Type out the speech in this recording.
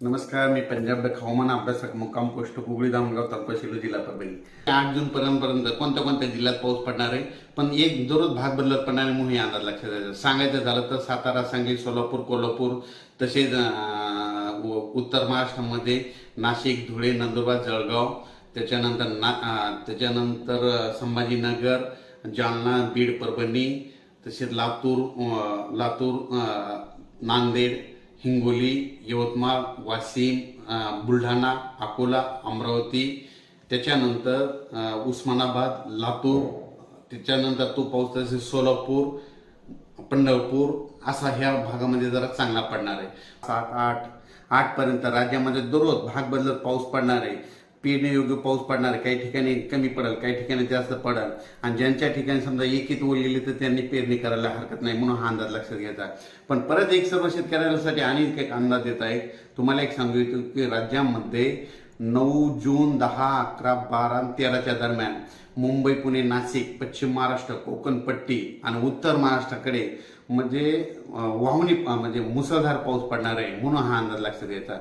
नमस्कार मी पंजाब डक हवामान अभ्यासक मुक्काम पोस्ट कुगळी धामगाव तालुका शिलो जिल्हा परभणी. आठ जून पर्यंत कोणत्या कोणत्या जिल्ह्यात पाऊस पडणार आहे? पण एक दररोज भाग बदलत पडणार आहे म्हणून हे अंदाज लक्षात द्यायचं सांगायचं झालं तर सातारा सांगली सोलापूर कोल्हापूर तसेच उत्तर महाराष्ट्रामध्ये नाशिक धुळे नंदुरबार जळगाव त्याच्यानंतर ना त्याच्यानंतर संभाजीनगर जालना बीड परभणी तसेच लातूर लातूर नांदेड हिंगोली यवतमाळ वाशिम बुलढाणा अकोला अमरावती त्याच्यानंतर उस्मानाबाद लातूर त्याच्यानंतर तो पाऊस तसे सोलापूर पंढरपूर असा ह्या भागामध्ये जरा चांगला पडणार आहे. सात आठ आठपर्यंत राज्यामध्ये दररोज भाग बदलत पाऊस पडणार आहे. पेरण्यायोग्य पाऊस पडणार आहे काही ठिकाणी कमी पडेल काही ठिकाणी जास्त पडेल. आणि ज्यांच्या ठिकाणी समजा एकीत ओढलेली तर त्यांनी पेरणी करायला हरकत नाही म्हणून हा अंदाज लक्षात घ्यायचा. पण परत एक सर्व शेतकऱ्यांसाठी आणि एक अंदाज देत आहे तुम्हाला एक सांगू इच्छितो की राज्यामध्ये नऊ जून दहा अकरा बारा तेराच्या दरम्यान मुंबई पुणे नाशिक पश्चिम महाराष्ट्र कोकण पट्टी आणि उत्तर महाराष्ट्राकडे म्हणजे वाहुनी म्हणजे मुसळधार पाऊस पडणार आहे म्हणून हा अंदाज लक्षात घ्यायचा.